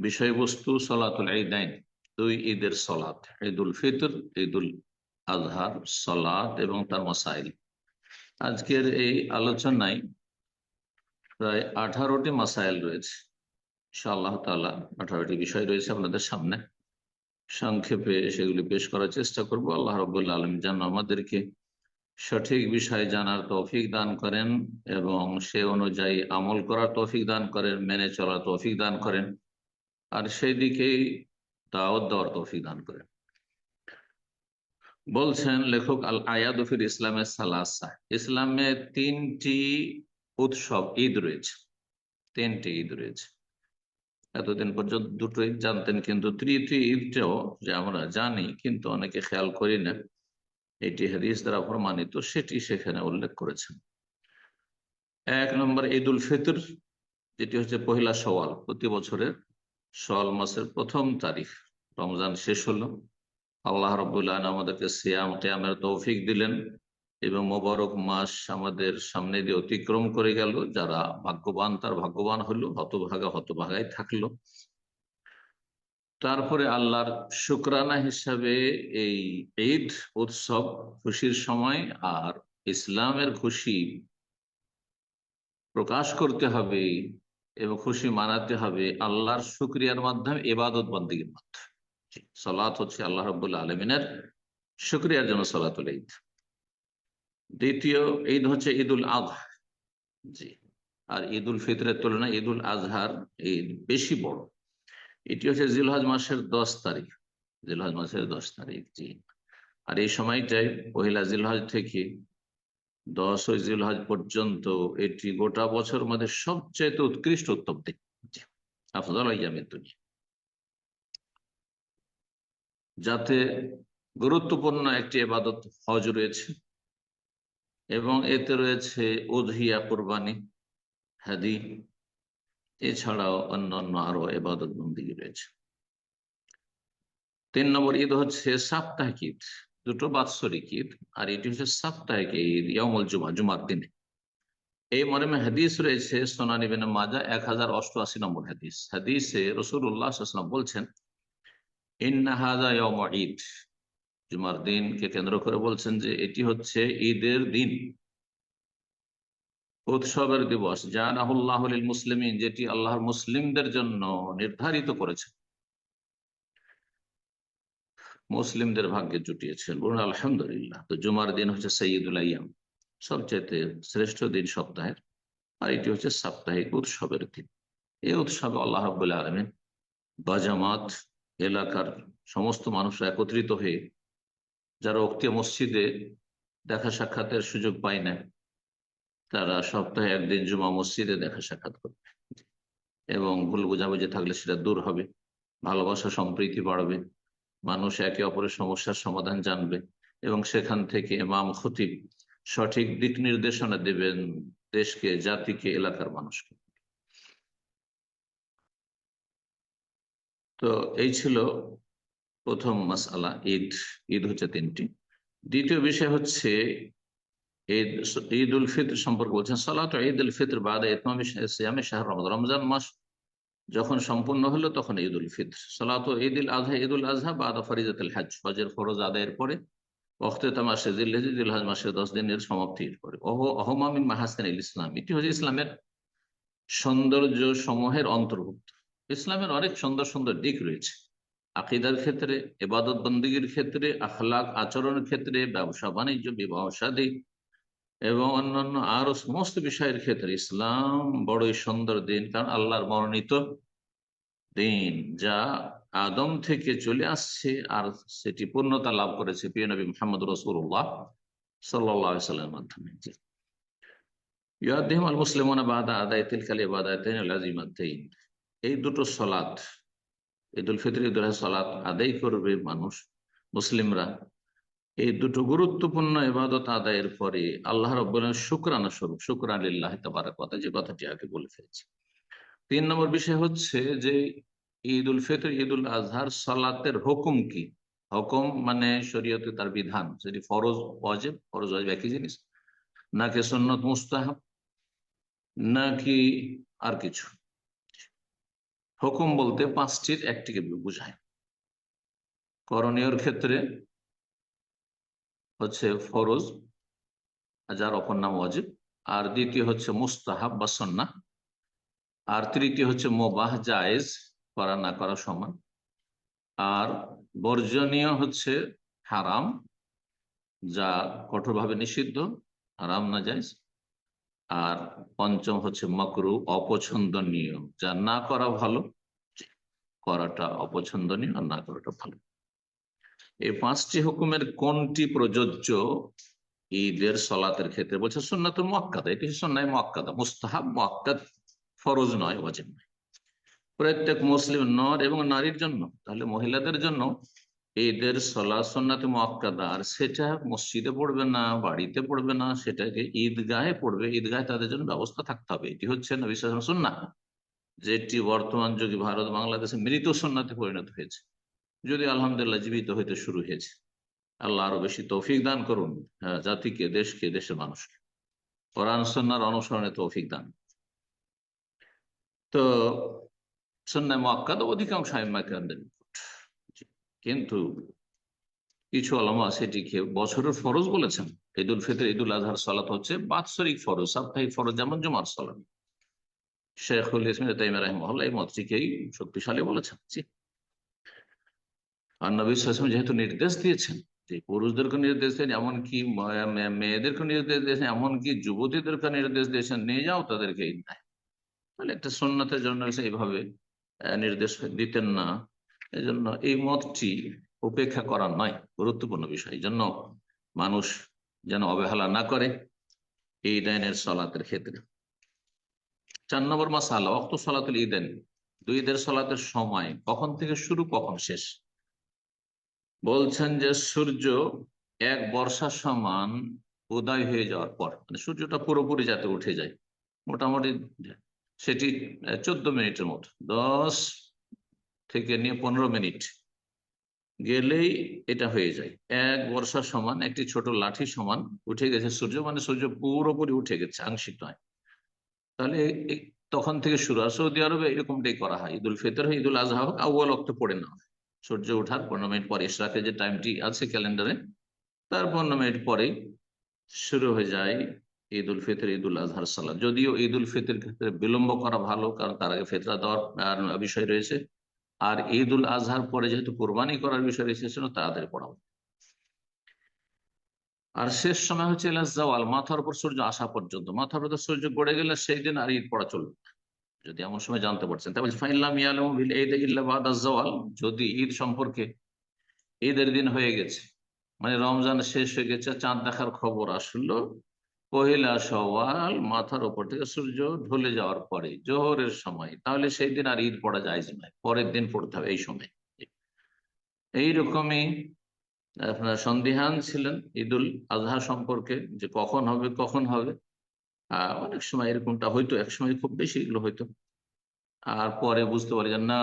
বিষয়বস্তু সলাতুল ঈদাইন দুই ঈদের সলাত, ঈদুল ফিতর, ঈদুল আজহার, সলাত এবং তার মাসাইল। আজকের এই আলোচনায় প্রায় আঠারোটি মাসাইল রয়েছে। আল্লাহ তালা আঠারোটি বিষয় রয়েছে আপনাদের সামনে। সংক্ষেপে সেগুলি পেশ করার চেষ্টা করব। আল্লাহ রবুল্লা আলম যেন আমাদেরকে সঠিক বিষয় জানার তৌফিক দান করেন এবং সে অনুযায়ী আমল করার তৌফিক দান করেন, মেনে চলার তৌফিক দান করেন। আর সেই দিকেই দাওয়াত দেওয়ার তৌফিক দান করেন। বলছেন লেখক আল আয়াদফির ইসলামের সালাসা। ইসলামে তিনটি উৎসব, ঈদ রয়েছে। তিনটি ঈদ রয়েছে। এতদিন পর্যন্ত দুটো ঈদ জানতেন, কিন্তু তৃতীয় ঈদটাও যে আমরা জানি, কিন্তু অনেকে খেয়াল করি না। এটি হাদিস দ্বারা প্রমাণিত, সেটি সেখানে উল্লেখ করেছেন। এক নম্বর ঈদ উল ফিতর, যেটি হচ্ছে পহিলা সওয়াল প্রতি বছরের সওয়াল মাসের প্রথম তারিখ, রমজান শেষ হলো। আল্লাহ রবুল্লাহ আমাদেরকে সিয়াম কেয়ামের তৌফিক দিলেন এবং মোবারক মাস আমাদের সামনে দিয়ে অতিক্রম করে গেল। যারা ভাগ্যবান, তার ভাগ্যবান হলো, হতভাগা হতভাগাই থাকল। তারপরে আল্লাহর শুক্রানা হিসাবে এই ঈদ উৎসব খুশির সময় আর ইসলামের খুশি প্রকাশ করতে হবে। এবং খুশি মানাতে হবে আল্লাহর শুক্রিয়ার মাধ্যমে এবাদত বন্দীর মাধ্যমে। সলাৎ হচ্ছে আল্লাহ রবুল্লা আলমিনের শুক্রিয়ার জন্য সলাতুল ঈদ। দ্বিতীয় ঈদ হচ্ছে ঈদুল আজহা জি, আর ঈদ উল ফিতরের তুলনায় ঈদ উল আজহার ঈদ বেশি বড়। এটি হচ্ছে জিলহাজ মাসের দশ তারিখ। জিলহাজ মাসের দশ তারিখ, জি। আর এই সময়টাই পহিলা জিলহাজ থেকে দশ ওই জিলহাজ পর্যন্ত এটি গোটা বছর মধ্যে সবচেয়ে উৎকৃষ্ট উত্তম দিন। দুনিয়া যাতে গুরুত্বপূর্ণ একটি এবাদত হজ রয়েছে এবং এতে রয়েছে উধিয়া কোরবানি, হাদি, এছাড়াও অন্যান্য আরও এবাদত বন্দী রয়েছে। তিন নম্বর ঈদ হচ্ছে সাপ্তাহিক ঈদ। দুটো বাৎসরিক ঈদ আর এটি হচ্ছে সাপ্তাহিক ঈদ ইয়ামুল জুমা, জুমার দিনে। এই মর্মে হাদিস রয়েছে, সোনানি বেন মাজা এক হাজার অষ্টআশি নম্বর হাদিস। হাদিসে রসুল্লাহ বলছেন ইন্নাহাজা ইয়ম ঈদ। জুমার দিনকে কেন্দ্র করে বলছেন যে, এটি হচ্ছে ঈদের দিন। উৎসবের দিবস। জানাহুল্লাহ মুসলিমিন, যেটি আল্লাহর মুসলিমদের জন্য নির্ধারিত করেছে মুসলিমদের ভাগ্যে জুটিয়েছেন। বলুন, আলহামদুলিল্লাহ। তো জুমার দিন হচ্ছে সৈয়দুল আয়াম। সবচেয়ে শ্রেষ্ঠ দিন সপ্তাহের। আর এটি হচ্ছে সাপ্তাহিক উৎসবের দিন। এই উৎসবে আল্লাহ রাবুল্লাহ আলমিন বাজামাত, এলাকার সমস্ত মানুষরা একত্রিত হয়ে, যারা অক্তি মসজিদে দেখা সাক্ষাতের সুযোগ পায় না, তারা সপ্তাহে একদিন জুমা মসজিদে দেখা সাক্ষাৎ করবে। এবং ভুল বোঝাবুঝি থাকলে সেটা দূর হবে, ভালোবাসা সম্প্রীতি বাড়বে। মানুষ একে অপরের সমস্যার সমাধান জানবে এবং সেখান থেকে মাম খতিব সঠিক দিক নির্দেশনা দেবেন দেশকে, জাতিকে, এলাকার মানুষকে। তো এই ছিল প্রথম মাসালা ঈদ ঈদ হচ্ছে তিনটি। দ্বিতীয় বিষয় হচ্ছে ঈদ ঈদ উল ফিত্র সম্পর্কে বলছেন, সালাত ঈদ উল ফিত্র বাদ ইতমামে শাহ রমজান। রমজান মাস যখন সম্পূর্ণ হলো তখন ঈদ উল ফিত্র। সালাত ঈদ উল আজহা ঈদ উল আজহা বাদ ফরিজাতুল হাজ হজের ফরজ আদায়ের পরে অখতেতা মাসে জিল হাজ মাসে দশ দিনের সমাপ্তির পরে। ওহ অহমামিন মাহাসেন ইসলাম। এটি হচ্ছে ইসলামের সৌন্দর্য সমূহের অন্তর্ভুক্ত। ইসলামের অনেক সুন্দর সুন্দর দিক রয়েছে। আকিদার ক্ষেত্রে এবাদত বন্দীগীর ক্ষেত্রে, আখলাক আচরণের ক্ষেত্রে ব্যবসা বাণিজ্য বিবাহ সাদী এবং অন্যান্য আরও সমস্ত বিষয়ের ক্ষেত্রে ইসলাম বড়ই সুন্দর দিন, কারণ আল্লাহর মনোনীত দিন, যা আদম থেকে চলে আসছে আর সেটি পূর্ণতা লাভ করেছে প্রিয় নবী মোহাম্মদ রসুল্লাহ সাল্লামের মাধ্যমে। ইয়াদিম আল বাদা আদায় এই দুটো সলাৎ ঈদুল ফিতর সালাত আদায় করবে মানুষ, মুসলিমরা। এই দুটো গুরুত্বপূর্ণ ইবাদত আদায়ের পরে আল্লাহ রব্বুল্লাহ শুক্রানা স্বরূপ শুক্রান আল্লাহ তাবার কথা যে কথাটি আগে বলে ফেলেছি। তিন নম্বর বিষয় হচ্ছে যে ঈদ উল ফিতর ঈদ উল আজহার সালাতের হুকুম কি? হুকুম মানে শরীয়তে তার বিধান, সেটি ফরজ, ওয়াজেব ফরজ, ওয়াজেব একই জিনিস। নাকি সন্নত মুস্তাহাব, নাকি আর কিছু? হুকুম বলতে পাঁচটির একটিকে বোঝায়। করণীয়র ক্ষেত্রে হচ্ছে ফরজ, যার অপর নাম ওয়াজিব। আর দ্বিতীয় হচ্ছে মুস্তাহাব বা সন্না আর তৃতীয় হচ্ছে মোবাহ, জায়েজ, করা, না করা সমান। আর বর্জনীয় হচ্ছে হারাম, যা কঠোরভাবে নিষিদ্ধ, হারাম, না যায় আর পঞ্চম হচ্ছে মকরু, অপছন্দনীয়। যা না করা ভালো, করাটা অপছন্দনীয়, আর না করাটা ভালো। এই পাঁচটি হুকুমের কোনটি প্রযোজ্য? ঈদের সলাতের ক্ষেত্রে বলছে সন্ন্যত মক্কাদা এটি সন্ন্যায় মক্কাদা মুস্তাহাব মক্কাদ ফরজ নয়, ওয়াজিব নয়। প্রত্যেক মুসলিম নর এবং নারীর জন্য, তাহলে মহিলাদের জন্য ঈদের সলা সন্ন্যাতে মক্কাদা আর সেটা মসজিদে পড়বে না, বাড়িতে পড়বে না, সেটাকে ঈদগাহে পড়বে। ঈদগাহে তাদের জন্য ব্যবস্থা থাকতে হবে। এটি হচ্ছে না নবী সন্না যেটি বর্তমান যুগে ভারত বাংলাদেশে মৃত সন্ন্যাতে পরিণত হয়েছে। যদি আলহামদুলিল্লাহ জীবিত হইতে শুরু হয়েছে আল্লাহ আরও বেশি তৌফিক দান করুন হ্যাঁ, জাতিকে দেশকে দেশের মানুষকে। কোরআন সন্ন্যার অনুসরণে তৌফিক দান। তো সন্ন্যায় মক্কাদ অধিকাংশ কিন্তু কিছু আলমা সেটিকে বছরের ফরজ বলেছেন। ঈদুল ফিতর ঈদুল আজহার সালাত হচ্ছে বাৎসরিক ফরজ সাপ্তাহিক ফরজ যেমন জুমার সালাত। শেখুল ইসমিন তাইমা রহমহল্লা এই মতটিকেই শক্তিশালী বলেছেন। আর নবী সাসম যেহেতু নির্দেশ দিয়েছেন, যে পুরুষদেরকে নির্দেশ দেন, এমনকি মেয়েদেরকে নির্দেশ দিয়েছেন, এমনকি যুবতীদেরকে নির্দেশ দিয়েছেন, নিয়ে যাও তাদেরকে ঈদগায় তাহলে একটা সন্ন্যতের জন্য এইভাবে নির্দেশ দিতেন না। এজন্য এই মতটি উপেক্ষা করা নয়, গুরুত্বপূর্ণ বিষয়। এই জন্য মানুষ যেন অবহেলা না করে এই ডাইনের সলাতের ক্ষেত্রে। চার নম্বর মাসালা অক্ত সলাতুল ঈদেন দুই ঈদের সলাতের সময় কখন থেকে শুরু, কখন শেষ? বলছেন যে সূর্য এক বর্ষা সমান উদয় হয়ে যাওয়ার পর মানে সূর্যটা পুরোপুরি যাতে উঠে যায়, মোটামুটি সেটি চোদ্দ মিনিটের মতো, দশ থেকে নিয়ে পনেরো মিনিট গেলেই এটা হয়ে যায়। এক বর্ষা সমান, একটি ছোট লাঠি সমান উঠে গেছে সূর্য মানে সূর্য পুরোপুরি উঠে গেছে, আংশিক নয়। তাহলে তখন থেকে শুরু আর সৌদি আরবে এরকমটাই করা হয়, ঈদুল ফিতর হোক, ঈদুল আজহা হোক আউ্বাল অক্ত পড়ে না সূর্য ওঠার পনেরো মিনিট পরে ইশরাকের যে টাইমটি আছে ক্যালেন্ডারে, তার পনেরো মিনিট পরে শুরু হয়ে যায় ঈদ উল ফিতর ঈদ উল আজহার সালাদ। যদিও ঈদ উল ফিতর ক্ষেত্রে বিলম্ব করা ভালো, কারণ তার আগে ফেতরা দেওয়ার বিষয় রয়েছে। আর ঈদ উল আজহার পরে যেহেতু কোরবানি করার বিষয় রয়েছে, সেজন্য তাড়াতাড়ি পড়াবো আর শেষ সময় হচ্ছে জওয়াল মাথার উপর সূর্য আসা পর্যন্ত। মাথার উপর সূর্য গড়ে গেলে সেই দিন আর ঈদ পড়া চলবে যদি এমন সময় জানতে পারছেন। তারপর ফাইনলাম ইয়ালম ঈদ জওয়াল যদি ঈদ সম্পর্কে ঈদের দিন হয়ে গেছে মানে রমজান শেষ হয়ে গেছে, চাঁদ দেখার খবর আসলো, পহিলা সওয়াল মাথার উপর থেকে সূর্য ঢলে যাওয়ার পরে, জোহরের সময়, তাহলে সেই দিন আর ঈদ পড়া যায় নয় পরের দিন পড়তে হবে এই সময়। এইরকমই আপনার সন্দিহান ছিলেন ঈদুল আজহা সম্পর্কে, যে কখন হবে কখন হবে অনেক সময় এরকমটা হয়তো এক সময় খুব বেশি এগুলো হয়তো আর পরে বুঝতে পারি যে না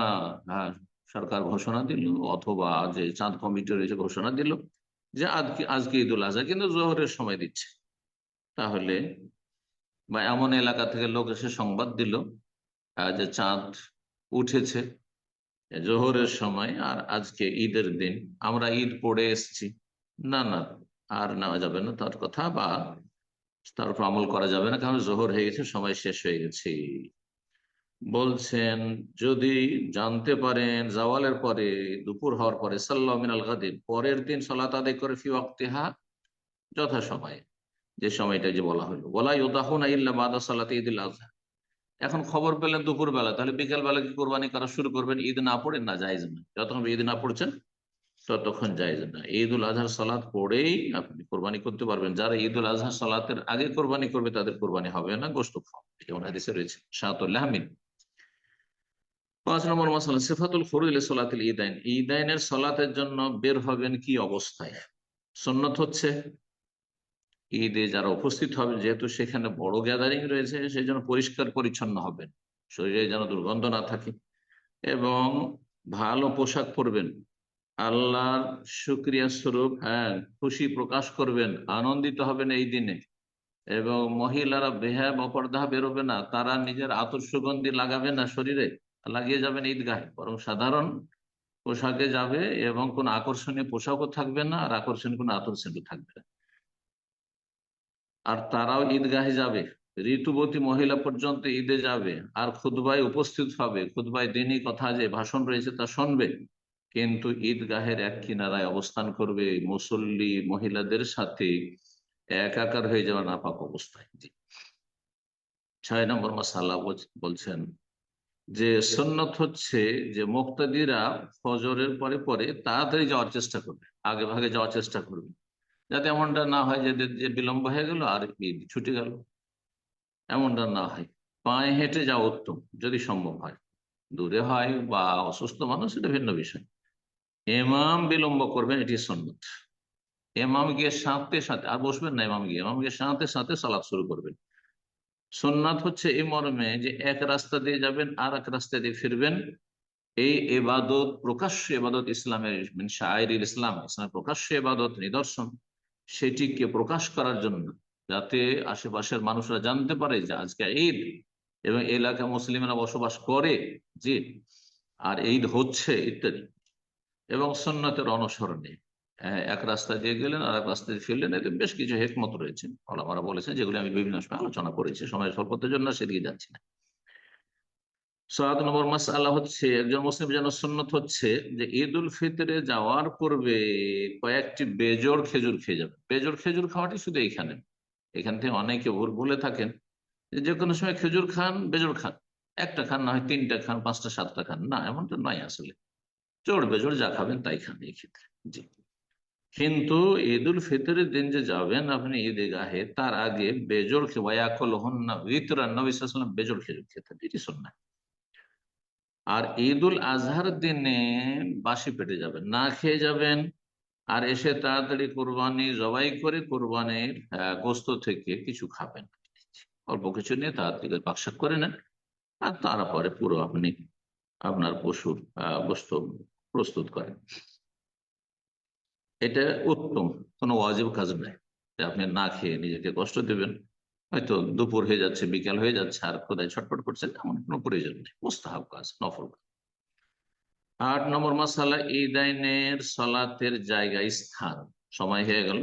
হ্যাঁ সরকার ঘোষণা দিল, অথবা যে চাঁদ কমিটি রয়েছে ঘোষণা দিল যে আজকে আজকে ঈদুল আজহা কিন্তু জোহরের সময় দিচ্ছে। তাহলে বা এমন এলাকা থেকে লোক এসে সংবাদ দিল যে চাঁদ উঠেছে জোহরের সময় আর আজকে ঈদের দিন, আমরা ঈদ পড়ে এসছি। না না, আর নেওয়া যাবে না তার কথা বা তার উপর আমল করা যাবে না, কারণ জোহর হয়ে গেছে, সময় শেষ হয়ে গেছে। বলছেন, যদি জানতে পারেন, জাওয়ালের পরে, দুপুর হওয়ার পরে, সাল্লাহ মিনাল গাদির পরের দিন সলাত আদায় করে ফি ওয়াক্তিহা, যথা সময়ে, যে সময়টা যে বলা হলো। বলা ইউদাহুনা ইল্লা বাদা সালাতে ঈদুল আজহা এখন খবর পেলেন দুপুর বেলা তাহলে বিকেল বেলা কি কোরবানি করা শুরু করবেন? ঈদ না পড়েন? না যাইজ না যতক্ষণ ঈদ না পড়ছেন ততক্ষণ যাইজ না। ঈদ উল আজহার সালাদ পড়েই আপনি কোরবানি করতে পারবেন। যারা ঈদ উল আজহার সালাতের আগে কোরবানি করবে, তাদের কোরবানি হবে না গোস্ত যেমন হাদিসে রয়েছে শাহাতুল্লাহমিন পাঁচ নম্বর ফরুল সলাতের জন্য বের হবেন কি অবস্থায়? সন্ন্যত হচ্ছে ঈদে যারা উপস্থিত হবেন, যেহেতু সেখানে বড় গ্যাদারিং রয়েছে সেই জন্য পরিষ্কার পরিচ্ছন্ন হবেন। শরীরে যেন দুর্গন্ধ না থাকে। এবং ভালো পোশাক পরবেন। আল্লাহর সুক্রিয়া স্বরূপ হ্যাঁ খুশি প্রকাশ করবেন, আনন্দিত হবেন এই দিনে। এবং মহিলারা বেহাব অপর্দা বেরোবে না, তারা নিজের আতর সুগন্ধি লাগাবে না শরীরে, লাগিয়ে যাবেন ঈদগাহে। বরং সাধারণ পোশাকে যাবে এবং কোন আকর্ষণীয় পোশাকও থাকবে না, আর আকর্ষণীয় কোন আতর সেন্টও থাকবে না। আর তারাও ঈদগাহে যাবে। ঋতুবতী মহিলা পর্যন্ত ঈদে যাবে। আর খুদবায় উপস্থিত হবে। খুদবায় দিনই কথা যে ভাষণ রয়েছে তা শুনবে। কিন্তু ঈদগাহের এক কিনারায় অবস্থান করবে মুসল্লি মহিলাদের সাথে একাকার হয়ে যাওয়া নাপাক অবস্থায়। ছয় নম্বর মাসাল্লাহ বলছেন যে সন্ন্যত হচ্ছে যে মুক্তাদিরা ফজরের পরে পরে তাড়াতাড়ি যাওয়ার চেষ্টা করবে, আগে ভাগে যাওয়ার চেষ্টা করবে। যাতে এমনটা না হয় যে যে বিলম্ব হয়ে গেল আর ঈদ ছুটে গেল। এমনটা না হয়। পায়ে হেঁটে যাওয়া উত্তম, যদি সম্ভব হয়। দূরে হয় বা অসুস্থ মানুষ এটা ভিন্ন বিষয়। এমাম বিলম্ব করবেন, এটি সন্ন্যত এমাম গিয়ে সাথে সাথে আর বসবেন না এমাম গিয়ে এমাম গিয়ে সাথে সাথে সালাদ শুরু করবেন। সোননাথ হচ্ছে এই মর্মে যে এক রাস্তা দিয়ে যাবেন, আর এক রাস্তা দিয়ে ফিরবেন। এই এবাদত, প্রকাশ্য এবাদত ইসলামের শায়ের ইসলাম, ইসলামের প্রকাশ্য এবাদত, নিদর্শন, সেটিকে প্রকাশ করার জন্য যাতে আশেপাশের মানুষরা জানতে পারে যে আজকে ঈদ এবং এলাকা মুসলিমরা বসবাস করে যে আর ঈদ হচ্ছে ইত্যাদি। এবং সন্ন্যতের অনুসরণে এক রাস্তা দিয়ে গেলেন আর এক রাস্তা দিয়ে ফিরলেন এতে বেশ কিছু হেকমত রয়েছে। ওলামারা বলেছেন যেগুলি আমি বিভিন্ন সময় আলোচনা করেছি সময় স্বল্পতার জন্য সেদিকে যাচ্ছি না। সাত নম্বর মাস আল্লাহ হচ্ছে, একজন মুসলিম যেন সুন্নত হচ্ছে, যে ঈদ উল ফিতরে যাওয়ার পূর্বে কয়েকটি বেজোর খেজুর খেয়ে যাবে। বেজোর খেজুর খাওয়াটি শুধু এইখানে এখান থেকে অনেকে ভুল বলে থাকেন যে কোনো সময় খেজুর খান বেজোর খান। একটা খান না হয় তিনটা খান, পাঁচটা, সাতটা খান। না, এমনটা নয় আসলে। চোর বেজোর যা খাবেন তাই খান এই ক্ষেত্রে। জি। কিন্তু ঈদ উল ফিতরের দিন যে যাবেন আপনি ঈদে গাহে তার আগে বেজোর ওয়াকল হন্না ভিতরান নবিসাম বেজোর খেজুর খেতে এটি শোনা আর ঈদ উল আজহার দিনে বাসি পেটে যাবেন, না খেয়ে যাবেন, আর এসে তাড়াতাড়ি কোরবানি, জবাই করে কোরবানির গোস্ত থেকে কিছু খাবেন। অল্প কিছু নিয়ে তাড়াতাড়ি বাক্সাক করে নেন, আর তারপরে পুরো আপনি আপনার পশুর গোস্ত প্রস্তুত করেন। এটা উত্তম, কোনো ওয়াজিব কাজ যে আপনি না খেয়ে নিজেকে কষ্ট দেবেন, হয়তো দুপুর হয়ে যাচ্ছে, বিকেল হয়ে যাচ্ছে, আর কোথায় ছটপট করছেন এমন কোনো প্রয়োজন নেই। মোস্তাহাব কাজ, নফল কাজ। আট নম্বর মাসালা, ঈদাইনের সলাতের জায়গা, স্থান। সময় হয়ে গেল।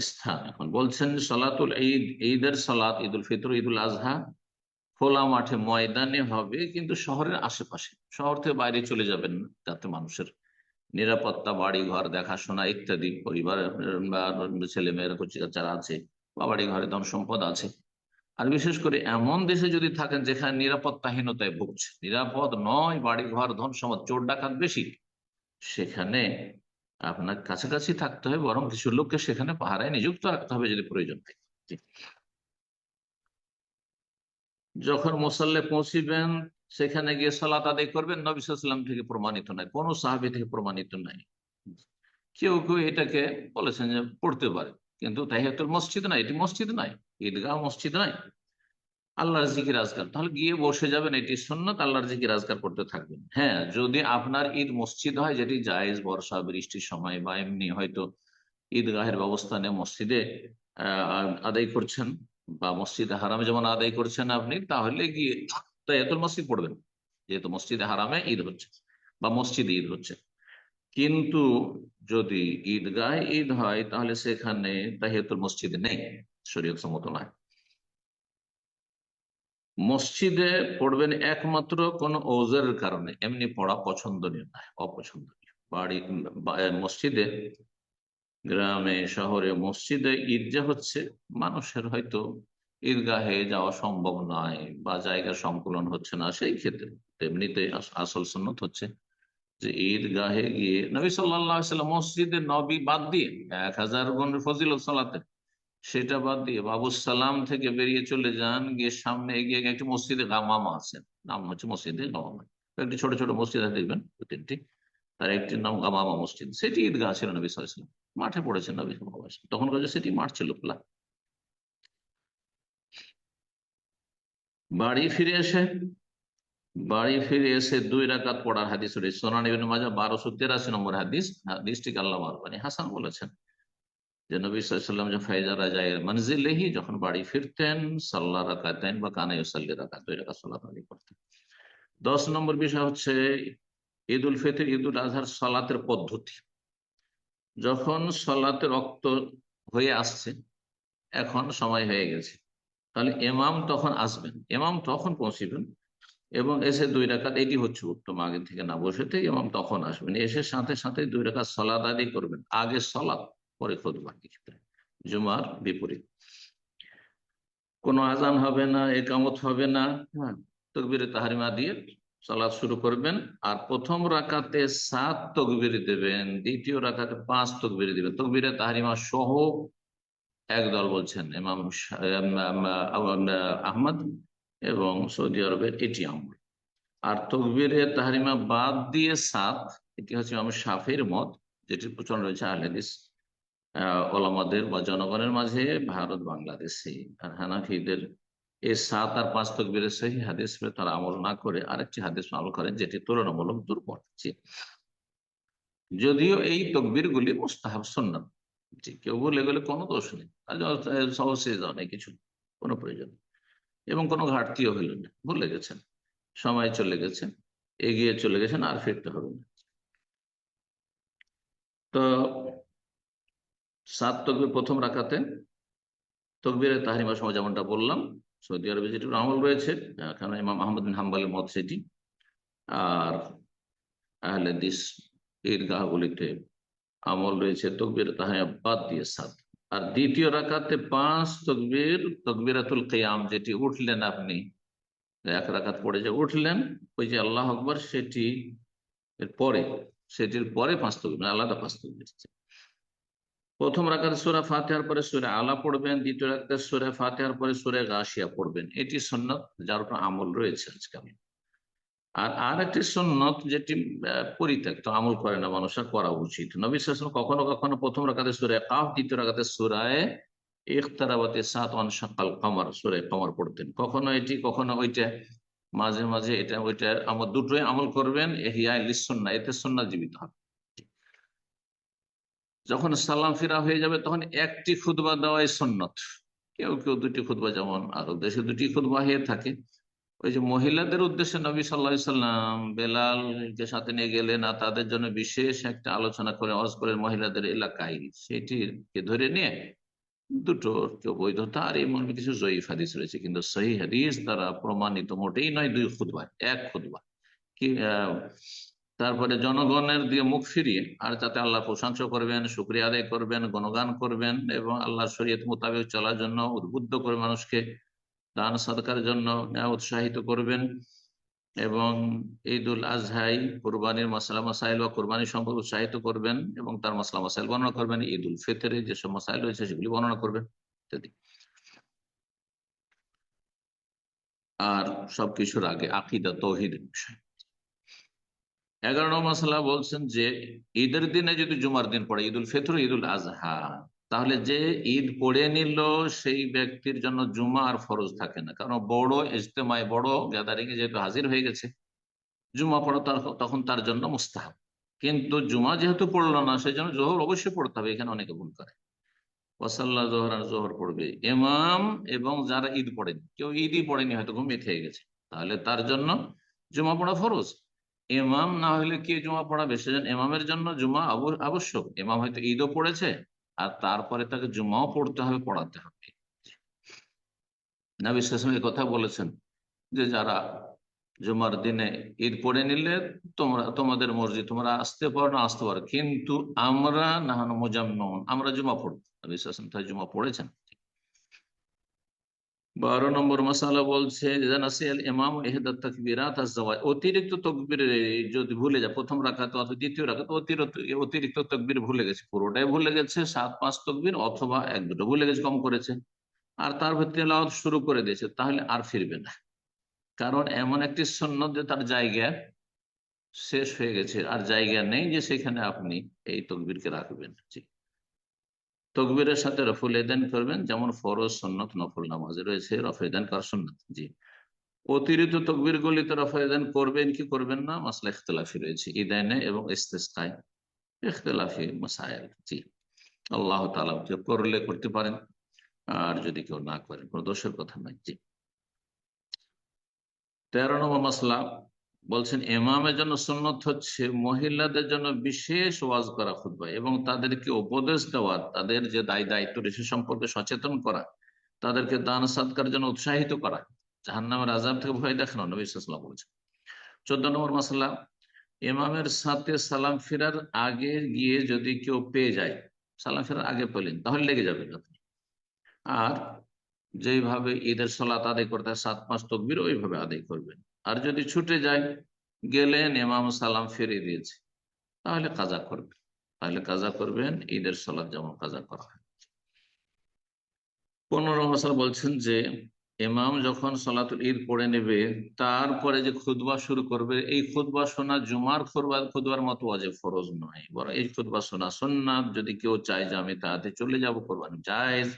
স্থান। এখন বলছেন সলাতুল ঈদ, ঈদের সলাত, ঈদুল ফিতর, ঈদুল আজহা খোলা মাঠে ময়দানে হবে, কিন্তু শহরের আশেপাশে। শহর থেকে বাইরে চলে যাবেন না, যাতে মানুষের নিরাপত্তা বাড়ি ঘর দেখাশোনা ইত্যাদি, পরিবার ছেলে মেয়েরা যারা আছে, বা বাড়ি ঘরে ধন সম্পদ আছে। আর বিশেষ করে এমন দেশে যদি থাকেন যেখানে নিরাপত্তাহীনতায় ভুগছে, নিরাপদ নয় বাড়ি ঘর ধন সম্পদ চোর ডাকাত বেশি, সেখানে আপনার কাছাকাছি থাকতে হবে, বরং কিছু লোককে সেখানে পাহারায় নিযুক্ত রাখতে হবে যদি প্রয়োজন থাকে। যখন মোসাল্লে পৌঁছিবেন, সেখানে গিয়ে সালাত আদায় করবেন নবিসাম থেকে প্রমাণিত নাই। কোন সাহাবি থেকে প্রমাণিত নাই। কেউ কেউ এটাকে বলেছেন যে পড়তে পারে, কিন্তু তাহিয়াতুল মসজিদ নাই, এটি মসজিদ নাই, ঈদগাহ মসজিদ নাই। আল্লাহর জিকির আজকার। তাহলে গিয়ে বসে যাবেন, এটি সন্ন্যত আল্লাহর জিকির আজকার করতে থাকবেন। হ্যাঁ যদি আপনার ঈদ মসজিদ হয়, যেটি জায়েজ বর্ষা, বৃষ্টির সময় বা এমনি হয়তো ঈদগাহের ব্যবস্থা নিয়ে মসজিদে আদায় করছেন বা মসজিদে হারামে যেমন আদায় করছেন আপনি, তাহলে গিয়ে তাইয়াতুল মসজিদ পড়বেন, যেহেতু মসজিদে হারামে ঈদ হচ্ছে বা মসজিদে ঈদ হচ্ছে। কিন্তু যদি ঈদগাহ ঈদ হয়, তাহলে সেখানে তাহিয়াতুল মসজিদ নেই শরীয়ত সম্মত নয়। মসজিদে পড়বেন একমাত্র কোন ওজের কারণে, এমনি পড়া পছন্দনীয় নয়, অপছন্দনীয়। বাড়ি মসজিদে গ্রামে, শহরে, মসজিদে ঈদ যে হচ্ছে মানুষের হয়তো ঈদগাহে যাওয়া সম্ভব নয় বা জায়গার সংকুলন হচ্ছে না সেই ক্ষেত্রে। তেমনিতে আসল সন্ন্যত হচ্ছে যে ঈদগাহে গিয়ে নবী সাল্লাম মসজিদে নবী বাদ দিয়ে এক হাজার গুণ ফজিলত সালাতে সেটা বাদ দিয়ে বাবু সালাম থেকে বেরিয়ে চলে যান, গিয়ে সামনে এগিয়ে গিয়ে একটি মসজিদে গামামা আছেন। নাম হচ্ছে মসজিদে গামামা একটি ছোট ছোট মসজিদ দেখবেন দু তিনটি তার একটির নাম গামামা মসজিদ। সেটি ঈদগাহ ছিল নবী সাল্লাম মাঠে পড়েছেন নবী তখন সেটি মাঠ ছিল খোলা। বাড়ি ফিরে এসে, বাড়ি ফিরে এসে দুই রাকাত পড়ার হাদিস রয়েছে। সোনান ইবিন মাজা বারোশো তেরাশি নম্বর হাদিস হাদিসটিকে আল্লাহ আলবানী হাসান বলেছেন। যে নবী সাল্লাম যে ফাইজা রাজায় মঞ্জিলেহি যখন বাড়ি ফিরতেন সাল্লাহ রাকাতেন বা কানাই সাল্লি রাকাত, দুই রাকাত সাল্লাহ আলী করতেন। দশ নম্বর বিষয় হচ্ছে ঈদ উল ফিতর ঈদ উল আজহার সলাতের পদ্ধতি। যখন সলাতে রক্ত হয়ে আসছে, এখন সময় হয়ে গেছে। তাহলে এমাম তখন আসবেন। এমাম তখন পৌঁছিবেন এবং এসে দুই রাকাত এটি হচ্ছে উত্তম। আগে থেকে না বসে থেকে এমাম তখন আসবেন। এসে সাথে সাথে দুই রাকাত সলাদ আদি করবেন। আগে সলাদ পরে খুদবা জুমার বিপরীত। কোনো আজান হবে না, একামত হবে না। হ্যাঁ তকবিরে তাহারিমা দিয়ে সালাদ শুরু করবেন, আর প্রথম রাকাতে সাত তকবির দেবেন, দ্বিতীয় রাকাতে পাঁচ তকবির দেবেন। তকবিরে তাহারিমা সহ একদল বলছেন, ইমাম আহমদ এবং সৌদি আরবের এটি আমল। আর তকবিরে তাহারিমা বাদ দিয়ে সাত, এটি হচ্ছে ইমাম শাফির মত, যেটির প্রচলন রয়েছে আহলেদিস ওলামাদের বা জনগণের মাঝে ভারত বাংলাদেশে আর হানাফিদের এই সাত আর পাঁচ তকবিরের সেই হাদিস তারা আমল না করে আরেকটি হাদিস আমল করেন, যেটি তুলনামূলক দুর্বল। যদিও এই তকবির গুলি মুস্তাহাব জি, কেউ বলে গেলে কোনো দোষ নেই। সহজে নেই কিছু, কোনো প্রয়োজন এবং কোনো ঘাটতিও হইল না। ভুলে গেছেন। সময় চলে গেছে। এগিয়ে চলে গেছেন আর ফিরতে হবে না। তো সাত তকবির প্রথম রাখাতে তকবিরের তাহারিমা সময় যেমনটা বললাম সৌদি আরবে যেটি আমল রয়েছে ইমাম আহমদ বিন হাম্বালের মত সেটি। আর আহলে দিস ঈদগাহগুলিতে আমল রয়েছে তকবির তাহারিমা বাদ দিয়ে সাত। আর দ্বিতীয় রাখাতে পাঁচ তকবির, তকবিরাতুল কেয়াম, যেটি উঠলেন আপনি, এক রাখাত পড়ে যে উঠলেন, ওই যে আল্লাহ আকবর, সেটি এর পরে, সেটির পরে পাঁচ তকবির মানে আলাদা পাঁচ তকবির। প্রথম রাখাতে সুরা ফাতেহার পরে সুরে আলা পড়বেন, দ্বিতীয় রাখাতে সুরে ফাতেহার পরে সুরে গাছিয়া পড়বেন। এটি সন্ন্যত যার উপর আমল রয়েছে আজকাল আর আর একটি সন্ন্যত যেটি পরিত্যক্ত আমল করে না মানুষের করা উচিত। নবী শাসন কখনো কখনো প্রথম রাখাতে সুরে কাফ, দ্বিতীয় রাখাতে সুরায় ইখতারাবাতে সাত অনসাকাল কামার সুরে কামার পড়তেন। কখনো এটি, কখনো ওইটা, মাঝে মাঝে এটা ওইটা আমার দুটোই আমল করবেন এহিয়া লিসন্না এতে সন্না জীবিত হবে। যখন সালাম ফিরা হয়ে যাবে, তখন একটি খুদবা দেওয়াই সন্ন্যত কেউ কেউ দুটি খুদবা যেমন আরব দেশে দুটি খুদবা হয়ে থাকে। ওই যে মহিলাদের উদ্দেশ্যে নবী সাল্লা সাল্লাম বেলালকে সাথে নিয়ে গেলেন আর তাদের জন্য বিশেষ একটা আলোচনা করে অজ করে মহিলাদের এলাকায়। সেটিকে ধরে নিয়ে দুটো কেউ বৈধতা আর এমন কিছু জয়ীফ হাদিস রয়েছে। কিন্তু সহি হাদিস দ্বারা প্রমাণিত মোটেই নয় দুই খুদবা এক খুদবা কি তারপরে জনগণের দিয়ে মুখ ফিরিয়ে, আর যাতে আল্লাহ প্রশংসা করবেন, শুক্রিয়া আদায় করবেন, গণগান করবেন এবং আল্লাহ শরীয়ত মোতাবেক চলার জন্য, উদ্বুদ্ধ করে মানুষকে দান সরকার জন্য উৎসাহিত করবেন এবং ঈদ উল আজহাই কোরবানির মশলা মাসাইল বা কোরবানি সম্পর্কে উৎসাহিত করবেন এবং তার মশলা মাসাইল বর্ণনা করবেন ঈদ উল ফিতরে যেসব মশাইল রয়েছে সেগুলি বর্ণনা করবেন ইত্যাদি। আর সবকিছুর আগে আকিদা, তৌহিদের বিষয়। এগারো নম্বর মশলা বলছেন যে, ঈদের দিনে যদি জুমার দিন পড়ে ঈদ উল ফিতর ঈদ উল আজহা, তাহলে যে ঈদ পড়ে নিল, সেই ব্যক্তির জন্য জুমা আর ফরজ থাকে না। কারণ বড় ইজতেমায়, বড় গ্যাদারিং এ যেহেতু হাজির হয়ে গেছে, জুমা পড়া তার তখন তার জন্য মুস্তাহাব। কিন্তু জুমা যেহেতু পড়ল না, সেই জন্য জোহর অবশ্যই পড়তে হবে, এখানে অনেকে ভুল করে। ওয়াসাল্লাহ জোহর আর জোহর পড়বে। এমাম এবং যারা ঈদ পড়েনি, কেউ ঈদই পড়েনি, হয়তো ঘুমিয়ে থেকে গেছে। তাহলে তার জন্য জুমা পড়া ফরজ। এমাম না হলে কে জুমা পড়াবে সেজন্য এমামের জন্য জুমা আবশ্যক। এমাম হয়তো ঈদও পড়েছে, আর তারপরে তাকে জুমাও পড়তে হবে, পড়াতে হবে। নবী সাসমের কথা বলেছেন যে, যারা জুমার দিনে ঈদ পড়ে নিলে তোমরা, তোমাদের মর্জি তোমরা আসতে পারো না আসতে পারো। কিন্তু আমরা না মোজাম্ম আমরা জুমা পড়ব। নবী সাসম তাই জুমা পড়েছেন। বারো নম্বর মশালা বলছে ইমাম অতিরিক্ত তকবির যদি ভুলে যায়, প্রথম রাখাতে অথবা দ্বিতীয় রাখাতে অতিরিক্ত অতিরিক্ত তকবির ভুলে গেছে। পুরোটাই ভুলে গেছে, সাত, পাঁচ তকবির অথবা এক, দুটো ভুলে গেছে, কম করেছে। আর তার ভিত্তি শুরু করে দিয়েছে, তাহলে আর ফিরবে না। কারণ এমন একটি সন্ন্যত যে তার জায়গা শেষ হয়ে গেছে, আর জায়গা নেই যে সেখানে আপনি এই তকবিরকে রাখবেন। জি। তকবিরের সাথে রফুল এদান করবেন, যেমন ফরজ, সন্নত, নফল নামাজে রয়েছে। রফেদান কার সন্নত? জি। অতিরিক্ত তকবির গুলিতে রফেদান করবেন কি করবেন না? মাসলা ইখতলাফি রয়েছে, ইদানে এবং ইখতলাফি জি। আল্লাহ তালা করলে করতে পারেন, আর যদি কেউ না করেন কোনো দোষের কথা নাই। জি। তেরো নম্বর মাসলা বলছেন এমামের জন্য সুন্নত হচ্ছে মহিলাদের জন্য বিশেষ ওয়াজ করা খুতবা এবং তাদেরকে উপদেশ দেওয়া, তাদের যে দায় দায়িত্ব রয়েছে সম্পর্কে সচেতন করা, তাদেরকে দান সাদকার জন্য উৎসাহিত করা, জাহান্নামের আজাব থেকে ভয় দেখানো, নবী সাল্লাম বলেছেন। চোদ্দ নম্বর মাসাল্লাহ ইমামের সাথে সালাম ফেরার আগে গিয়ে যদি কেউ পেয়ে যায়, সালাম ফেরার আগে পেলেন, তাহলে লেগে যাবেন আপনি। আর যেইভাবে ঈদের সলাত আদায় করতে হয়, সাত পাঁচ তকবির ওইভাবে আদায় করবেন। আর যদি ছুটে যায় গেলেন ইমাম সালাম ফিরিয়ে দিয়েছে। তাহলে কাজা করবেন তাহলে কাজা করবেন, ঈদের সলাৎ যেমন কাজা করা হয়। পনেরো মশাল বলছেন যে, ইমাম যখন সলাতুল ঈদ পড়ে নেবে, তারপরে যে খুদবা শুরু করবে, এই খুদবা শোনা জুমার খুদবা খুদবার মতো অজে ফরজ নয়। বরং এই খুদবা শোনা সন্ন্যাত যদি কেউ চায় যে আমি তাতে চলে যাব, কোরবানি জায়েজ।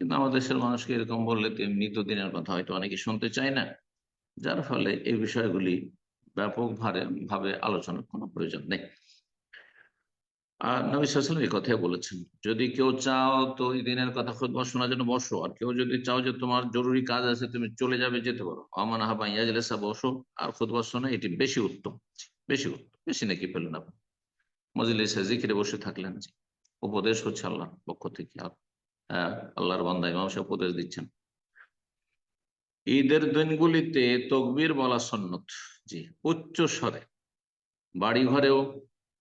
কিন্তু আমাদের দেশের মানুষকে এরকম বললে তো মৃত দিনের কথা, হয়তো অনেকে শুনতে চায় না। যার ফলে এই বিষয়গুলি ব্যাপক ভাবে আলোচনার কোনো প্রয়োজন নেই। আর নবী এই কথাই বলেছেন, যদি কেউ চাও তো এই দিনের কথা খুদবা শোনার জন্য বসো, আর কেউ যদি চাও যে তোমার জরুরি কাজ আছে তুমি চলে যাবে, যেতে পারো। আমান হাবা ইয়াজলেসা, বসো আর খুদবা শোনা, এটি বেশি উত্তম বেশি উত্তম, বেশি নাকি পেলেন আপনি। মজিলিসে জিকিরে বসে থাকলেন উপদেশ হচ্ছে আল্লাহর পক্ষ থেকে আল্লাহর বান্দা ইমাম উপদেশ দিচ্ছেন। ঈদের দিনগুলিতে তকবির বলা সন্ন্যত জি, উচ্চ স্বরে। বাড়ি ঘরেও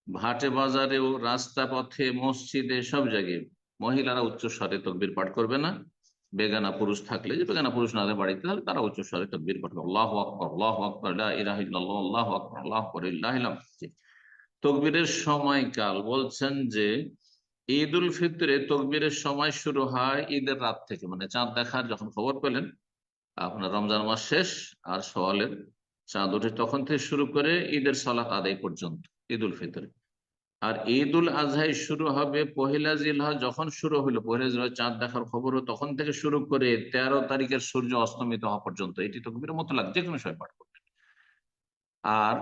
ভাটে বাজারেও, রাস্তা পথে, মসজিদে, সব জায়গায় মহিলারা উচ্চ স্বরে তকবীর পাঠ করবে না। বেগানা পুরুষ থাকলে যে বেগানা পুরুষ না বাড়িতে তাহলে তারা উচ্চ স্বরে তকবীর পাঠ করবে আল্লাহ আকবর আল্লাহ আকবর আল্লাহ আকবর আল্লাহ আকবর তকবীরের সময়কাল বলছেন যে ঈদ উল ফিতরে তকবীরের সময় শুরু হয় ঈদের রাত থেকে। মানে চাঁদ দেখার যখন খবর পেলেন আপনার রমজান মাস শেষ আর সওয়ালের চাঁদ ওঠে তখন থেকে শুরু করে ঈদের সালাত আদায় পর্যন্ত ঈদ উল ফিতরে। আর ঈদ উল আজহাই শুরু হবে পহিলা জিলহা যখন শুরু হলো পহিলা জিলহা চাঁদ দেখার খবর তখন থেকে শুরু করে তেরো তারিখের সূর্য অস্তমিত হওয়া পর্যন্ত, এটি তকবীর মতো লাগে যে কোনো সময় পাঠ করবেন। আর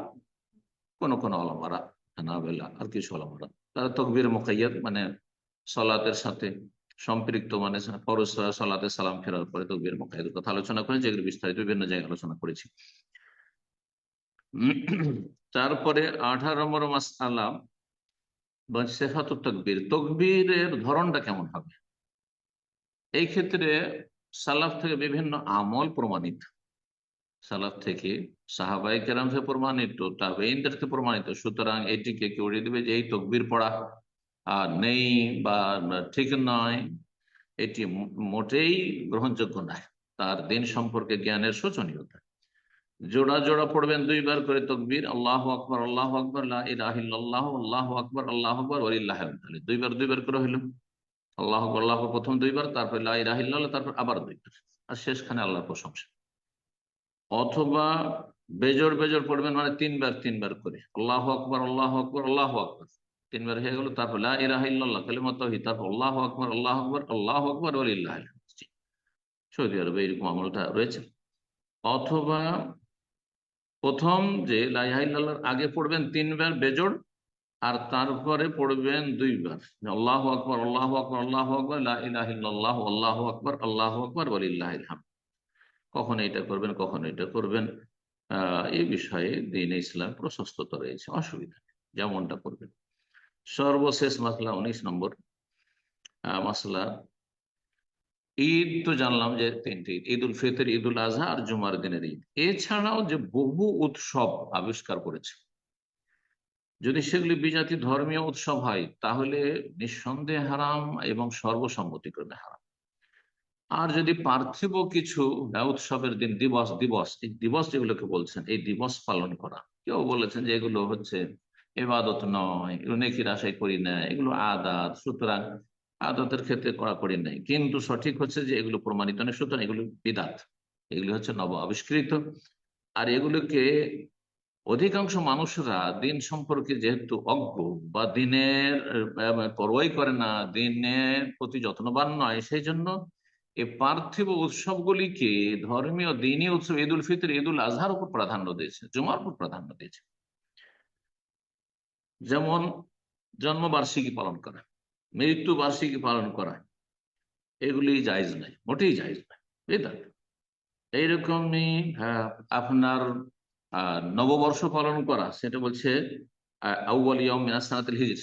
কোন কোন আলমারা, হানাবেলা, আর কিছু আলমারা, তারা তকবীর মোকাইয়াত মানে সলাতের সাথে সম্পৃক্ত মানে পরশ সালাতে সালাম ফেরার পরে তকবীর মোকাইয়াতের কথা আলোচনা করে যেগুলো বিস্তারিত বিভিন্ন জায়গায় আলোচনা করেছি। তারপরে আঠারো নম্বর মাস আলাম বা সেফাত তকবীর, তকবীরের ধরনটা কেমন হবে? এই ক্ষেত্রে সালাফ থেকে বিভিন্ন আমল প্রমাণিত। সালাফ থেকে সাহাবাই কেরাম থেকে প্রমাণিত তাবেইনদের থেকে প্রমাণিত। সুতরাং এটিকে কেউ উড়িয়ে দেবে যে এই তকবির পড়া নেই বা ঠিক নয়, এটি মোটেই গ্রহণযোগ্য নয়। তার দিন সম্পর্কে জ্ঞানের শোচনীয়তা। জোড়া জোড়া পড়বেন দুইবার করে তকবীর, আল্লাহ আকবর আল্লাহ আকবর আল্লাহ আল্লাহ আকবর আল্লাহ আকবর ওলিল্লাহ দুইবার দুইবার করে হইল। আল্লাহ আকবর, আল্লাহ প্রথম দুইবার, তারপর রাহিল্লাহ তারপর আবার দুইবার। আর শেষখানে আল্লাহর প্রশংসা। অথবা বেজর বেজর পড়বেন মানে তিনবার তিনবার করে। আল্লাহ আকবর আল্লাহ আকবর আল্লাহ আকবর। তিনবার হয়ে গেল, তারপর লাহ কালিমা তহিদ তারপর আল্লাহ আকবর আল্লাহ আকবর আল্লাহ আকবর আলিল্লাহ সৌদি আরবে এইরকম আমলটা রয়েছে। অথবা প্রথম যে লাইহাইল্লাহর আগে পড়বেন তিনবার বেজোড়, আর তারপরে পড়বেন দুইবার। আল্লাহ আকবর আল্লাহ আকবর আল্লাহ আকবর লাহ আল্লাহ আকবর আল্লাহ আকবর আলিল্লাহ কখন এটা করবেন, কখন এটা করবেন। এই বিষয়ে দিন ইসলাম প্রশস্ততা রয়েছে, অসুবিধা যেমনটা করবেন। সর্বশেষ মাসলা উনিশ নম্বর মাসলা। ঈদ তো জানলাম যে তিনটি ঈদ উল ফিতর ঈদ উল আজহা আর জুমার দিনের ঈদ। এছাড়াও যে বহু উৎসব আবিষ্কার করেছে। যদি সেগুলি বিজাতি ধর্মীয় উৎসব হয়, তাহলে নিঃসন্দেহে হারাম এবং সর্বসম্মতিক্রমে হারাম। আর যদি পার্থিব কিছু উৎসবের দিন, দিবস দিবস, এই দিবস যেগুলোকে বলছেন, এই দিবস পালন করা। কেউ বলেছেন যে এগুলো হচ্ছে এবাদত নয়, এগুলো নেকির আশাই করি না এগুলো আদাত, সুতরাং আদাতের ক্ষেত্রে কড়াকড়ি নেই। কিন্তু সঠিক হচ্ছে যে এগুলো প্রমাণিত নয়, সুতরাং এগুলো বিদাত, এগুলি হচ্ছে নব আবিষ্কৃত। আর এগুলোকে অধিকাংশ মানুষরা দিন সম্পর্কে যেহেতু অজ্ঞ বা দিনের পরোয়াই করে না, দিনের প্রতি যত্নবান নয়, সেই জন্য এই পার্থিব উৎসবগুলিকে ধর্মীয় দিনই উৎসব ঈদ উল ফিতর ঈদ উল আজহার উপর প্রাধান্য দিয়েছে, জুমার উপর প্রাধান্য দিয়েছে। যেমন জন্মবার্ষিকী পালন করা মৃত্যু বার্ষিকী পালন করা, এগুলি জায়জ নাই, মোটেই জায়জ নাই বেদাত এইরকমই আপনার আর নববর্ষ পালন করা, সেটা বলছে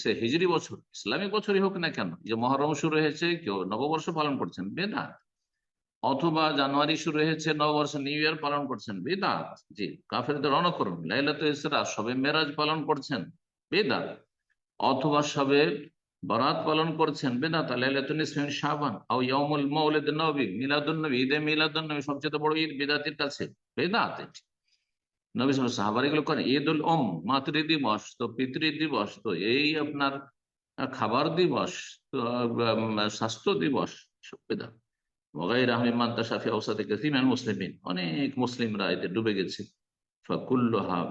সে হিজরি বছর, ইসলামিক বছরই হোক না কেন যে মহরম শুরু হয়েছে, কেউ নববর্ষ পালন করছেন বেদাত অথবা জানুয়ারি শুরু হয়েছে, নববর্ষ, নিউ ইয়ার পালন করছেন বেদাত জি, কাফেরদের অনুকরণ লাইলাত ইসরা, সবে মেরাজ পালন করছেন বেদাত। অথবা সবে বরাত পালন করছেন বেদাত লাইলাতুল ইসমিন শাবান নবী, মিলাদুন নবী সবচেয়ে বড় ঈদ বেদাতের কাছে। বেদাত নবী সাহাবার এগুলো করেন উল ওম মাতৃ দিবস তো পিতৃ দিবস তো, এই আপনার খাবার দিবস স্বাস্থ্য দিবস সব বেদাত। ওগাই রাহমিমান তাসাফি অবস্থা থেকে সিমান মুসলিমিন, অনেক মুসলিমরা এতে ডুবে গেছে।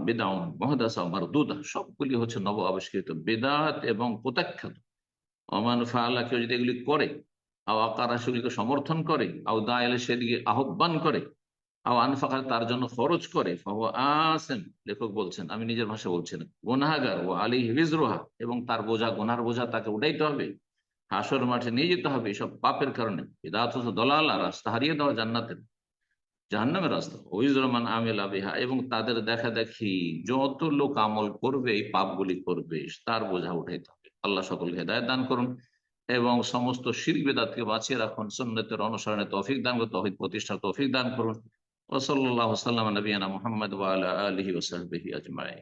বেদাউন মারদুদা। সবগুলি হচ্ছে নব আবিষ্কৃত বেদাত এবং প্রত্যাখ্যাত। অমান ফাআলা কেউ যদি এগুলি করে, আও আকারা সেগুলিকে সমর্থন করে, আও দা এলে সেদিকে আহ্বান করে, আও আনফাকার তার জন্য খরচ করে আসেন, লেখক বলছেন, আমি নিজের ভাষা বলছি না, গুনাহাগার ও আলী হিজরোহা এবং তার বোঝা, গোনার বোঝা তাকে উঠাইতে হবে হাসর মাঠে নিয়ে যেতে হবে, এসব পাপের কারণে। বিদাত দলালা রাস্তা হারিয়ে দেওয়া জান্নাতের। জাহান্নামের রাস্তা। ওইজরমান আমেল আবিহা এবং তাদের দেখা দেখি যত লোক আমল করবে, এই পাপগুলি করবে, তার বোঝা উঠাইতে হবে। আল্লাহ সকলকে হেদায়ত দান করুন এবং সমস্ত শির বেদাতকে বাঁচিয়ে রাখুন, সুন্নতের অনুসরণে তৌফিক দান করুন তৌফিক প্রতিষ্ঠা তৌফিক দান করুন। ওসল্লাহ সাল্লাম নবীনা মোহাম্মদ আলহি ওসাহবিহি আজমাই